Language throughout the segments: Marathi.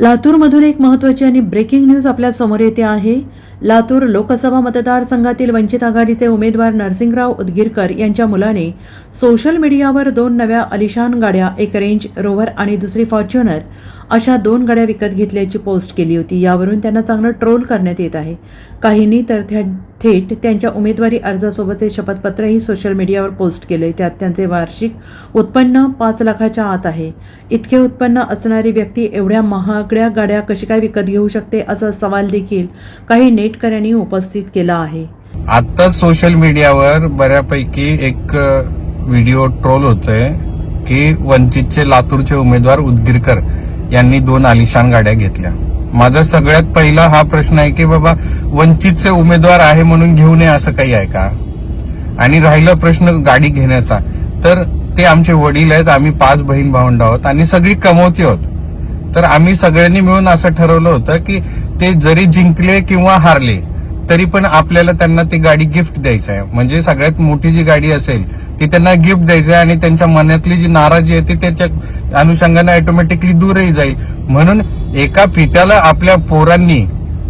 लातूरमधून एक महत्त्वाची आणि ब्रेकिंग न्यूज आपल्यासमोर येते आहे. लातूर लोकसभा मतदारसंघातील वंचित आघाडीचे उमेदवार नरसिंगराव उदगीरकर यांच्या मुलाने सोशल मीडियावर दोन नव्या अलिशान गाड्या एक रेंज रोव्हर आणि दुसरी फॉर्च्युनर अशा दोन गाड्या विकत घेतल्याची पोस्ट केली होती. यावरून त्यांना चांगलं ट्रोल करण्यात येत आहे. काहींनी तर त्या थेट त्यांच्या उमेदवारी अर्जासोबतचे शपथपत्रही सोशल मीडियावर पोस्ट केले. त्यात त्यांचे वार्षिक उत्पन्न पाच लाखाच्या आत आहे. इतके उत्पन्न असणारी व्यक्ती एवढ्या महागड्या गाड्या कशी काय विकत घेऊ शकते असा सवाल देखील काही नेटकऱ्यांनी उपस्थित केला आहे. आता सोशल मीडियावर बऱ्यापैकी एक व्हिडिओ ट्रोल होतोय की वंचितचे लातूरचे उमेदवार उदगीरकर यांनी दोन आलिशान गाड्या घेतल्या. माझा सगळ्यात पहिला हा प्रश्न आहे की बाबा वंचितचे उमेदवार आहे म्हणून घेऊ नये असं काही आहे का? आणि राहिला प्रश्न गाडी घेण्याचा. तर ते आमचे वडील आहेत आम्ही पाच बहीण भावंड आहोत आणि सगळी कमवती आहोत. तर आम्ही सगळ्यांनी मिळून असं ठरवलं होतं की ते जरी जिंकले किंवा हारले तरी पण आपल्याला त्यांना ती गाडी गिफ्ट द्यायचं आहे म्हणजे सगळ्यात मोठी जी गाडी असेल ती त्यांना गिफ्ट द्यायची आहे आणि त्यांच्या मनातली जी नाराजी आहे ती त्याच्या अनुषंगाने ऑटोमॅटिकली दूरही जाईल. म्हणून एका पित्याला आपल्या पोरांनी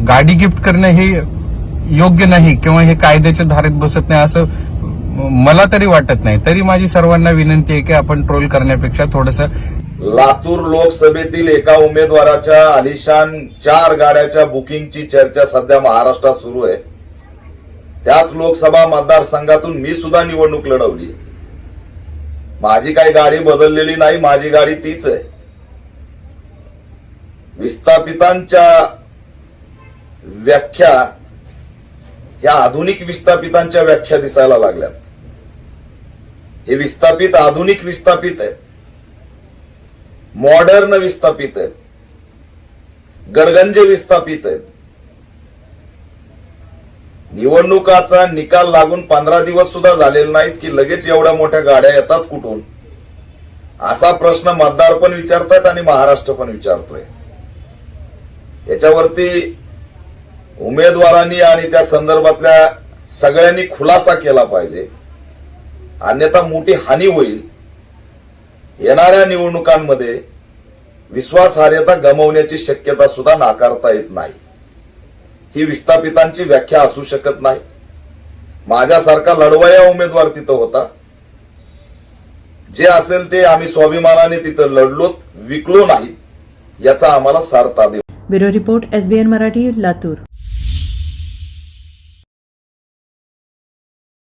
गाडी गिफ्ट करणं हे योग्य नाही किंवा हे कायद्याच्या धारेत बसत नाही असं मला तरी वाटत नाही. तरी माझी सर्वांना विनंती आहे की आपण ट्रोल करण्यापेक्षा थोडस लातूर लोकसभेतील एका उमेदवाराच्या आलिशान चार गाड्याच्या बुकिंगची चर्चा सध्या महाराष्ट्रात सुरू आहे. त्याच लोकसभा मतदारसंघातून मी सुद्धा निवडणूक लढवली. माझी काही गाडी बदललेली नाही माझी गाडी तीच आहे. विस्थापितांच्या व्याख्या या आधुनिक विस्थापितांच्या व्याख्या दिसायला लागल्यात. हे विस्थापित आधुनिक विस्थापित आहे. मॉडर्न विस्थापित आहेत गडगंजे विस्थापित आहेत निवडणुकाचा निकाल लागून पंधरा दिवस सुद्धा झालेला नाहीत की लगेच एवढ्या मोठ्या गाड्या येतात कुठून? असा प्रश्न मतदार पण विचारतात आणि महाराष्ट्र पण विचारतोय. याच्यावरती उमेदवारांनी आणि त्या संदर्भातल्या सगळ्यांनी खुलासा केला पाहिजे. अन्यथा मोठी हानी होईल. येणाऱ्या निवडणुकांमध्ये विश्वासार्हता गमावण्याची शक्यता सुद्धा नाकारता येत नाही. ही विस्थापितांची व्याख्या असू शकत नाही. माझ्यासारखा लढवया उमेदवार तिथं होता. जे असेल ते आम्ही स्वाभिमानाने तिथं लढलोत विकलो नाही याचा आम्हाला सार्थ अभिमान bureau report SBN Marathi Latur.